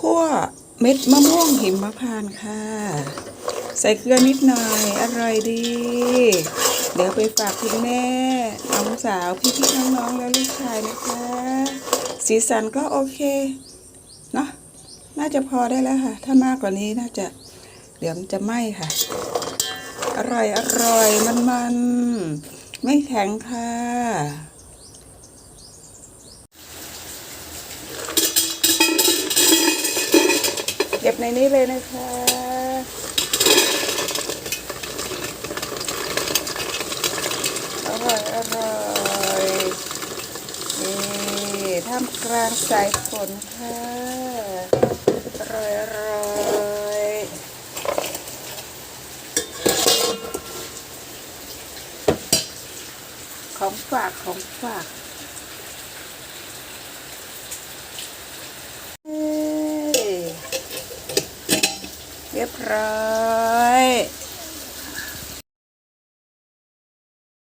คั่วเม็ดมะม่วงหิมพานต์ค่ะ ใส่เกลือนิดหน่อยอร่อยดี เดี๋ยวไปฝากคุณแม่น้องสาวพี่ๆน้องๆและลูกชายนะคะ สีสันก็โอเคเนาะน่าจะพอได้แล้วค่ะ ถ้ามากกว่านี้น่าจะเดี๋ยวมันจะไหม้ค่ะ อร่อยอร่อยมันมันๆไม่แข็งค่ะ ก็บในนี้เลยนะคะ อร่อย อร่อยนี่ท่ามกลางสายฝนค่ะ อร่อย อร่อยของฝากของฝากเอ้ย เรียบร้อย